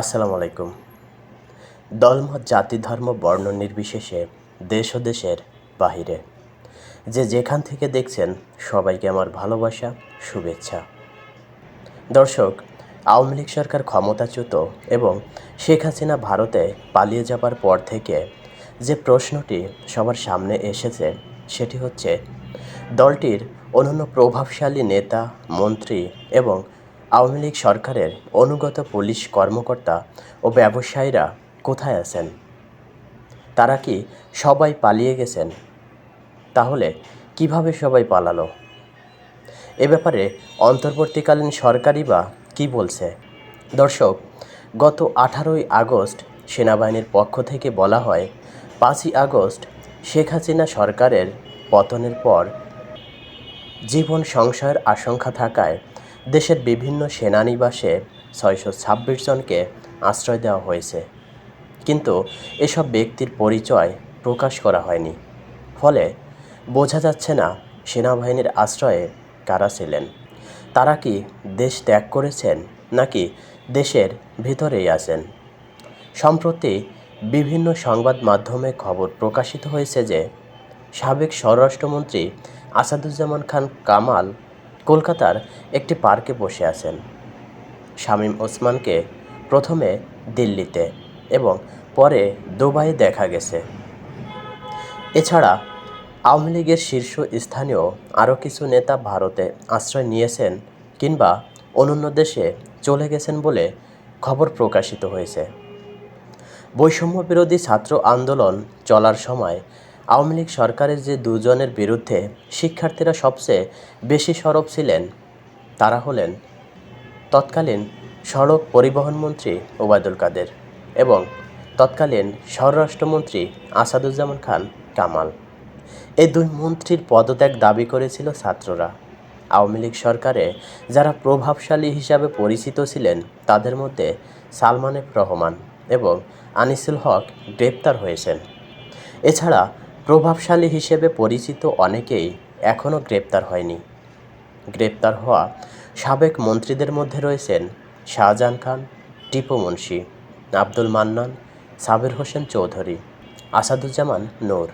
আসসালামু আলাইকুম। দলমত জাতি, ধর্ম, বর্ণ নির্বিশেষে দেশ ও দেশের বাহিরে। যে যেখান থেকে দেখছেন সবাইকে আমার ভালোবাসা, শুভেচ্ছা। দর্শক, আওয়ামী লীগ সরকার ক্ষমতাচ্যুত এবং শেখ হাসিনা ভারতে পালিয়ে যাবার পর থেকে যে প্রশ্নটি সবার সামনে এসেছে, সেটি হচ্ছে দলটির অন্যান্য প্রভাবশালী নেতা, মন্ত্রী এবং আওয়ামী লীগ সরকারের অনুগত পুলিশ কর্মকর্তা ও ব্যবসায়ীরা কোথায় আছেন? তারা কি সবাই পালিয়ে গেছেন? তাহলে কীভাবে সবাই পালালো? এ ব্যাপারে অন্তর্বর্তীকালীন সরকারই বা কী বলছে? দর্শক, গত আঠারোই আগস্ট সেনাবাহিনীর পক্ষ থেকে বলা হয়, পাঁচই আগস্ট শেখ হাসিনা সরকারের পতনের পর জীবন সংশয়ের আশঙ্কা থাকায় দেশের বিভিন্ন সেনানিবাসে ছয়শো ছাব্বিশ জনকে আশ্রয় দেওয়া হয়েছে। কিন্তু এসব ব্যক্তির পরিচয় প্রকাশ করা হয়নি। ফলে বোঝা যাচ্ছে না সেনাবাহিনীর আশ্রয়ে কারা ছিলেন। তারা কি দেশ ত্যাগ করেছেন নাকি দেশের ভিতরেই আছেন? সম্প্রতি বিভিন্ন সংবাদ মাধ্যমে খবর প্রকাশিত হয়েছে যে সাবেক স্বরাষ্ট্রমন্ত্রী আসাদুজ্জামান খান কামাল কলকাতার একটি পার্কে বসে আছেন। শামীম ওসমানকে প্রথমে দিল্লিতে এবং পরে দুবাইয়ে দেখা গেছে। এছাড়া আওয়ামী লীগের শীর্ষ স্থানীয় আরও কিছু নেতা ভারতে আশ্রয় নিয়েছেন কিংবা অন্যান্য দেশে চলে গেছেন বলে খবর প্রকাশিত হয়েছে। বৈষম্য বিরোধী ছাত্র আন্দোলন চলার সময় আওয়ামী লীগ সরকারের যে দুজনের বিরুদ্ধে শিক্ষার্থীরা সবচেয়ে বেশি সরব ছিলেন, তারা হলেন তৎকালীন সড়ক পরিবহন মন্ত্রী ওবায়দুল কাদের এবং তৎকালীন স্বরাষ্ট্রমন্ত্রী আসাদুজ্জামান খান কামাল। এই দুই মন্ত্রীর পদত্যাগ দাবি করেছিল ছাত্ররা। আওয়ামী লীগ সরকারে যারা প্রভাবশালী হিসাবে পরিচিত ছিলেন, তাদের মধ্যে সালমান রহমান এবং আনিসুল হক গ্রেপ্তার হয়েছেন। এছাড়া প্রভাবশালী হিসেবে পরিচিত অনেকেই এখনও গ্রেপ্তার হয়নি। গ্রেপ্তার হওয়া সাবেক মন্ত্রীদের মধ্যে রয়েছেন শাহজাহান খান, টিপু মুন্সি, আব্দুল মান্নান, সাবির হোসেন চৌধুরী, আসাদুজ্জামান নূর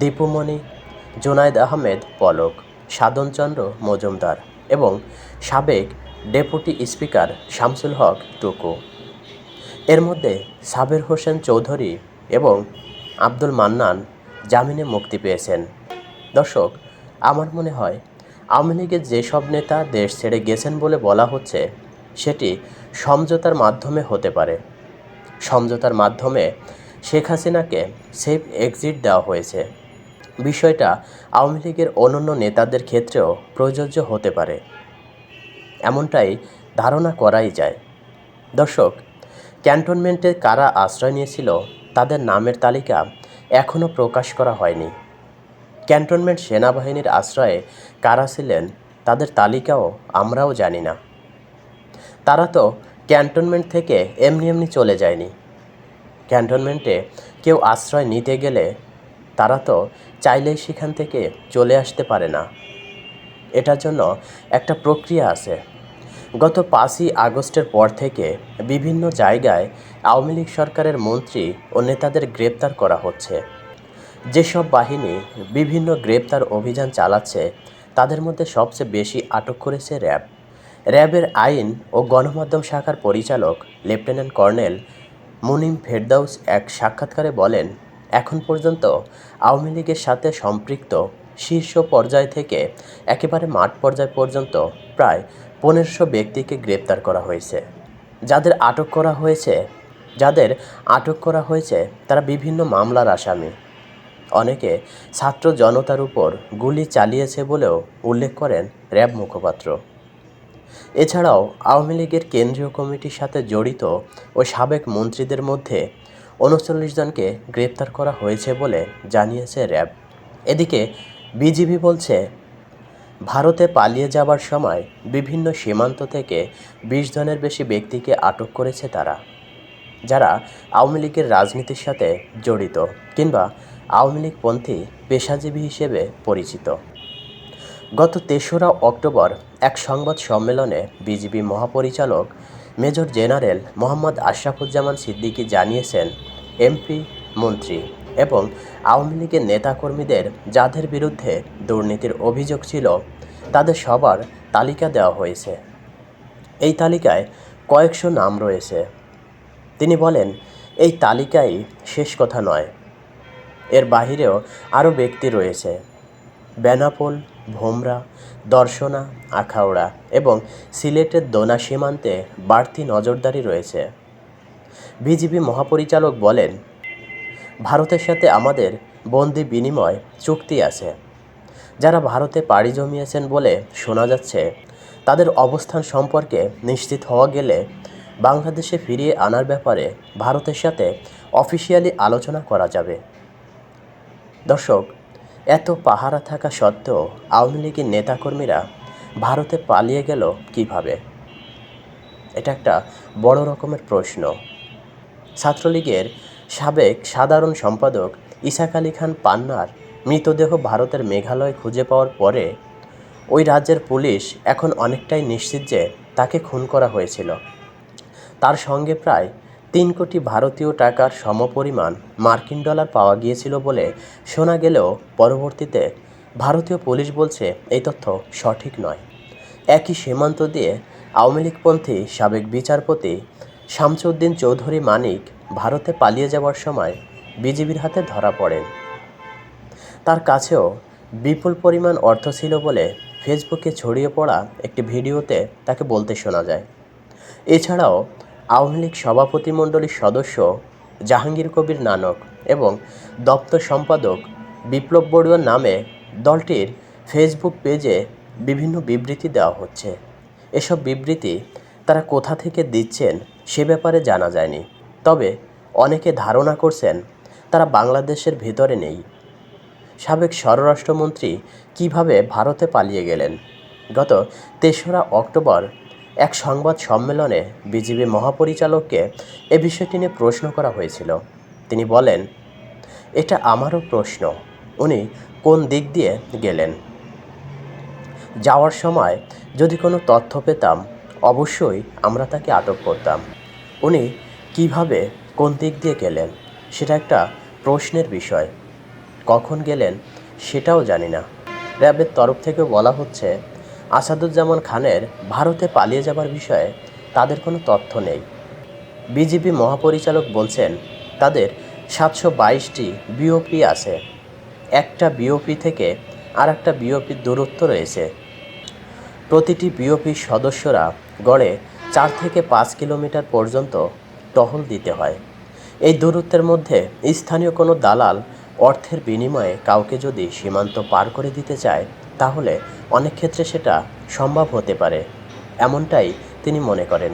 দীপুমণি জুনায়েদ আহমেদ পলক সাধনচন্দ্র মজুমদার এবং সাবেক ডেপুটি স্পিকার শামসুল হক টুকু। এর মধ্যে সাবের হোসেন চৌধুরী এবং আব্দুল মান্নান জামিনে মুক্তি পেয়েছেন। দর্শক, আমার মনে হয় আওয়ামী লীগের যেসব নেতা দেশ ছেড়ে গেছেন বলে বলা হচ্ছে, সেটি সমঝোতার মাধ্যমে হতে পারে। সমঝোতার মাধ্যমে শেখ হাসিনাকে সেফ এক্সিট দেওয়া হয়েছে। বিষয়টা আওয়ামী লীগের অন্যান্য নেতাদের ক্ষেত্রেও প্রযোজ্য হতে পারে। এমনটাই ধারণা করাই যায়। দর্শক, ক্যান্টনমেন্টে কারা আশ্রয় নিয়েছিল, তাদের নামের তালিকা এখনও প্রকাশ করা হয়নি। ক্যান্টনমেন্ট সেনাবাহিনীর আশ্রয়ে কারা ছিলেন, তাদের তালিকাও আমরাও জানি না। তারা তো ক্যান্টনমেন্ট থেকে এমনি এমনি চলে যায়নি। ক্যান্টনমেন্টে কেউ আশ্রয় নিতে গেলে তারা তো চাইলেই সেখান থেকে চলে আসতে পারে না। এটার জন্য একটা প্রক্রিয়া আছে। গত পাঁচই আগস্টের পর থেকে বিভিন্ন জায়গায় আওয়ামী লীগ সরকারের মন্ত্রী ও নেতাদের গ্রেপ্তার করা হচ্ছে। যেসব বাহিনী বিভিন্ন গ্রেপ্তার অভিযান চালাচ্ছে, তাদের মধ্যে সবচেয়ে বেশি আটক করেছে র্যাব। র্যাবের আইন ও গণমাধ্যম শাখার পরিচালক লেফটেন্যান্ট কর্নেল মুনিম ফেরদাউস এক সাক্ষাৎকারে বলেন, এখন পর্যন্ত আওয়ামী লীগের সাথে সম্পৃক্ত শীর্ষ পর্যায় থেকে একেবারে মাঠ পর্যায় পর্যন্ত প্রায় পনেরোশো ব্যক্তিকে গ্রেপ্তার করা হয়েছে। যাদের আটক করা হয়েছে, যাদের আটক করা হয়েছে, তারা বিভিন্ন মামলার আসামি। অনেকে ছাত্র জনতার উপর গুলি চালিয়েছে বলেও উল্লেখ করেন র্যাব মুখপাত্র। এছাড়াও আওয়ামী লীগের কেন্দ্রীয় কমিটির সাথে জড়িত ও সাবেক মন্ত্রীদের মধ্যে উনচল্লিশ জনকে গ্রেপ্তার করা হয়েছে বলে জানিয়েছে র্যাব। এদিকে বিজিবি বলছে ভারতে পালিয়ে যাবার সময় বিভিন্ন সীমান্ত থেকে বিশ জনের বেশি ব্যক্তিকে আটক করেছে তারা, যারা আওয়ামী লীগের রাজনীতির সাথে জড়িত কিংবা আওয়ামী লীগপন্থী পেশাজীবী হিসেবে পরিচিত। গত তেসরা অক্টোবর এক সংবাদ সম্মেলনে বিজিবি মহাপরিচালক মেজর জেনারেল মোহাম্মদ আশরাফুজ্জামান সিদ্দিকী জানিয়েছেন, এমপি মন্ত্রী এবং আওয়ামী লীগের নেতাকর্মীদের যাদের বিরুদ্ধে দুর্নীতির অভিযোগ ছিল, তাদের সবার তালিকা দেওয়া হয়েছে। এই তালিকায় কয়েকশো নাম রয়েছে। তিনি বলেন, এই তালিকাই শেষ কথা নয়। এর বাহিরেও আরও ব্যক্তি রয়েছে। বেনাপোল, ভোমরা, দর্শনা, আখাউড়া এবং সিলেটের দোনা সীমান্তে বাড়তি নজরদারি রয়েছে। বিজিবি মহাপরিচালক বলেন ভারতের সাথে আমাদের বন্দি বিনিময় চুক্তি আছে। যারা ভারতে পাড়ি জমিয়েছেন বলে শোনা যাচ্ছে, তাদের অবস্থান সম্পর্কে নিশ্চিত হওয়া গেলে বাংলাদেশে ফিরিয়ে আনার ব্যাপারে ভারতের সাথে অফিসিয়ালি আলোচনা করা যাবে। দর্শক, এত পাহারা থাকা সত্ত্বেও আওয়ামী লীগের নেতাকর্মীরা ভারতে পালিয়ে গেল কীভাবে? এটা একটা বড় রকমের প্রশ্ন। ছাত্রলীগের সাবেক সাধারণ সম্পাদক ইসাক আলী খান পান্নার মৃতদেহ ভারতের মেঘালয় খুঁজে পাওয়ার পরে ওই রাজ্যের পুলিশ এখন অনেকটাই নিশ্চিত যে তাকে খুন করা হয়েছিল। তার সঙ্গে প্রায় তিন কোটি ভারতীয় টাকার সমপরিমাণ মার্কিন ডলার পাওয়া গিয়েছিল বলে শোনা গেলেও পরবর্তীতে ভারতীয় পুলিশ বলছে এই তথ্য সঠিক নয়। একই সীমান্ত দিয়ে আওয়ামী লীগপন্থী সাবেক বিচারপতি শামসুদ্দিন চৌধুরী মানিক ভারতে পালিয়ে যাওয়ার সময় বিজিবির হাতে ধরা পড়েন তার কাছেও বিপুল পরিমাণ অর্থ ছিল বলে ফেসবুকে ছড়িয়ে পড়া একটি ভিডিওতে তাকে বলতে শোনা যায়। এছাড়াও আওয়ামী লীগ সভাপতিমণ্ডলীর সদস্য জাহাঙ্গীর কবির নানক এবং দপ্তর সম্পাদক বিপ্লব বড়ুয়ার নামে দলটির ফেসবুক পেজে বিভিন্ন বিবৃতি দেওয়া হচ্ছে। এসব বিবৃতি তারা কোথা থেকে দিচ্ছেন সে ব্যাপারে জানা যায়নি। তবে অনেকে ধারণা করছেন তারা বাংলাদেশের ভেতরে নেই। সাবেক স্বরাষ্ট্রমন্ত্রী কীভাবে ভারতে পালিয়ে গেলেন? গত তেসরা অক্টোবর এক সংবাদ সম্মেলনে বিজিবি মহাপরিচালককে এ বিষয়টি নিয়ে প্রশ্ন করা হয়েছিল। তিনি বলেন, এটা আমারও প্রশ্ন। উনি কোন দিক দিয়ে গেলেন? যাওয়ার সময় যদি কোনো তথ্য পেতাম, অবশ্যই আমরা তাকে আটক করতাম। উনি কীভাবে কোন দিক দিয়ে গেলেন, সেটা একটা প্রশ্নের বিষয়। কখন গেলেন, সেটাও জানি না। র্যাবের তরফ থেকে বলা হচ্ছে, আসাদুজ্জামান খানের ভারতে পালিয়ে যাবার বিষয়ে তাদের কোনো তথ্য নেই। বিজিবি মহাপরিচালক বলছেন, তাদের সাতশো বাইশটি বিওপি আছে। একটা বিওপি থেকে আর একটা বিওপির দূরত্ব রয়েছে। প্রতিটি বিওপির সদস্যরা গড়ে চার থেকে পাঁচ কিলোমিটার পর্যন্ত টহল দিতে হয়। এই দূরত্বের মধ্যে স্থানীয় কোনো দালাল অর্থের বিনিময়ে কাউকে যদি সীমান্ত পার করে দিতে চায়, তাহলে অনেক ক্ষেত্রে সেটা সম্ভব হতে পারে, এমনটাই তিনি মনে করেন।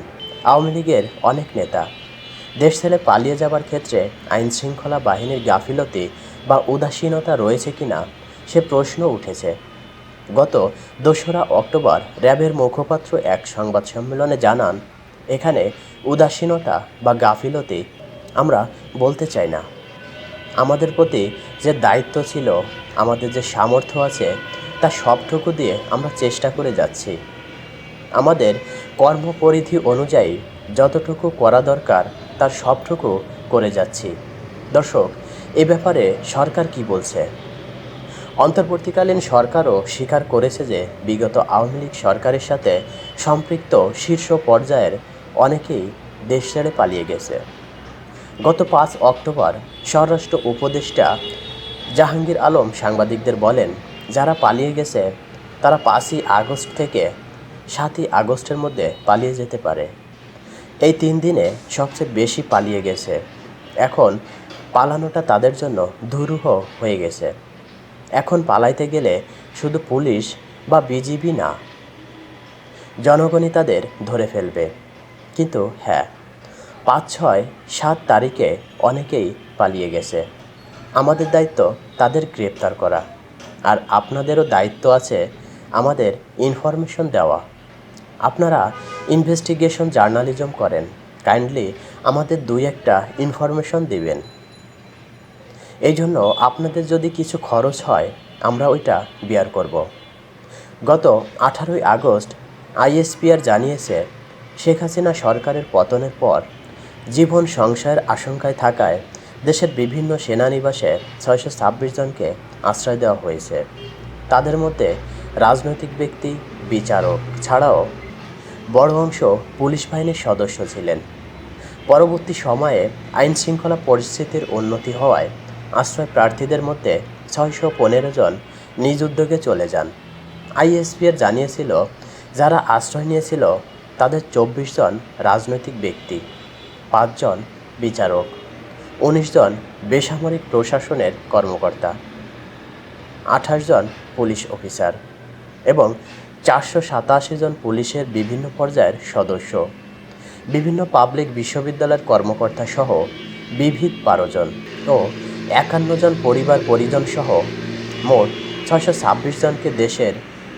আওয়ামী লীগের অনেক নেতা দেশ ছেড়ে পালিয়ে যাবার ক্ষেত্রে আইন শৃঙ্খলা বাহিনীর গাফিলতি বা উদাসীনতা রয়েছে কিনা, সে প্রশ্ন উঠেছে। গত দোসরা অক্টোবর র্যাবের মুখপাত্র এক সংবাদ সম্মেলনে জানান এখানে উদাসীনতা বা গাফিলতি আমরা বলতে চাই না। আমাদের প্রতি যে দায়িত্ব ছিল, আমাদের যে সামর্থ্য আছে, তা সবটুকু দিয়ে আমরা চেষ্টা করে যাচ্ছি। আমাদের কর্মপরিধি অনুযায়ী যতটুকু করা দরকার, তার সবটুকু করে যাচ্ছি। দর্শক, এ ব্যাপারে সরকার কি বলছে? অন্তর্বর্তীকালীন সরকারও স্বীকার করেছে যে, বিগত আওয়ামী লীগ সরকারের সাথে সম্পৃক্ত শীর্ষ পর্যায়ের অনেকেই দেশ ছেড়ে পালিয়ে গেছে। গত পাঁচ অক্টোবর স্বরাষ্ট্র উপদেষ্টা জাহাঙ্গীর আলম সাংবাদিকদের বলেন, যারা পালিয়ে গেছে, তারা পাঁচই আগস্ট থেকে সাতই আগস্টের মধ্যে পালিয়ে যেতে পারে। এই তিন দিনে সবচেয়ে বেশি পালিয়ে গেছে। এখন পালানোটা তাদের জন্য দুরূহ হয়ে গেছে। এখন পালাইতে গেলে শুধু পুলিশ বা বিজিবি না, জনগণই তাদের ধরে ফেলবে। কিন্তু হ্যাঁ পাঁচ ছয় সাত তারিখে অনেকেই পালিয়ে গেছে। আমাদের দায়িত্ব তাদের গ্রেপ্তার করা। আর আপনাদেরও দায়িত্ব আছে আমাদের ইনফরমেশন দেওয়া। আপনারা ইনভেস্টিগেশন জার্নালিজম করেন। কাইন্ডলি আমাদের দুই একটা ইনফরমেশন দিবেন। এই জন্য আপনাদের যদি কিছু খরচ হয়, আমরা ওইটা বিয়ার করব। গত আঠারোই আগস্ট আইএসপিআর জানিয়েছে শেখ হাসিনা সরকারের পতনের পর জীবন সংশয়ের আশঙ্কায় থাকায় দেশের বিভিন্ন সেনানিবাসে ছয়শো ছাব্বিশ জনকে আশ্রয় দেওয়া হয়েছে। তাদের মধ্যে রাজনৈতিক ব্যক্তি, বিচারক ছাড়াও বড় অংশ পুলিশ বাহিনীর সদস্য ছিলেন। পরবর্তী সময়ে আইন শৃঙ্খলা পরিস্থিতির উন্নতি হওয়ায় আশ্রয় প্রার্থীদের মধ্যে ছয়শো পনেরো জন নিজ উদ্যোগে চলে যান। আইএসপিআর জানিয়েছিল, যারা আশ্রয় নিয়েছিল তাদের চব্বিশ জন রাজনৈতিক ব্যক্তি পাঁচজন বিচারক, উনিশ জন বেসামরিক প্রশাসনের কর্মকর্তা, আঠাশ জন পুলিশ অফিসার এবং চারশো সাতাশি জন পুলিশের বিভিন্ন পর্যায়ের সদস্য। বিভিন্ন পাবলিক বিশ্ববিদ্যালয়ের কর্মকর্তা সহ বিবিধ বারো জন ও একান্ন জন পরিবার পরিজন সহ মোট ছয়শো ছাব্বিশ জনকে দেশের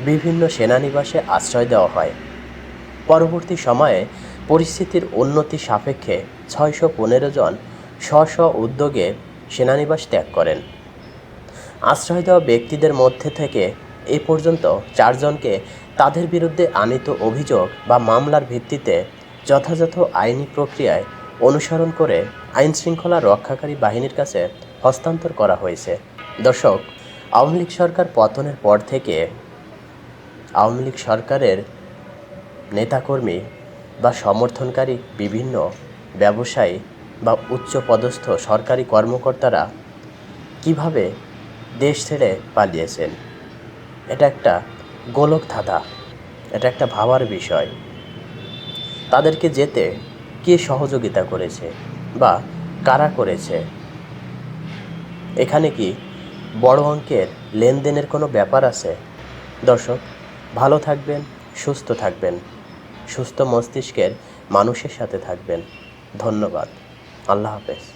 বিভিন্ন সেনানিবাসে আশ্রয় দেওয়া হয়। পরবর্তী সময়ে পরিস্থিতির উন্নতি সাপেক্ষে ছয়শো পনেরো জন স্ব স্ব উদ্যোগে সেনানিবাস ত্যাগ করেন। আশ্রয় দেওয়া ব্যক্তিদের মধ্যে থেকে এ পর্যন্ত চারজনকে তাদের বিরুদ্ধে আনিত অভিযোগ বা মামলার ভিত্তিতে যথাযথ আইনি প্রক্রিয়ায় অনুসরণ করে আইন শৃঙ্খলা রক্ষাকারী বাহিনীর কাছে হস্তান্তর করা হয়েছে। দর্শক, আওয়ামী লীগ সরকার পতনের পর থেকে আওয়ামী লীগ সরকারের নেতাকর্মী বা সমর্থনকারী বিভিন্ন ব্যবসায়ী বা উচ্চপদস্থ সরকারি কর্মকর্তারা কীভাবে দেশ ছেড়ে পালিয়েছেন? এটা একটা গোলক ধাঁধা। এটা একটা ভাবার বিষয়। তাদেরকে যেতে কে সহযোগিতা করেছে বা কারা করেছে? এখানে কি বড় অঙ্কের লেনদেনের কোনো ব্যাপার আছে? দর্শক, ভালো থাকবেন, সুস্থ থাকবেন। সুস্থ মস্তিষ্কের মানুষের সাথে থাকবেন। ধন্যবাদ। আল্লাহ হাফেজ।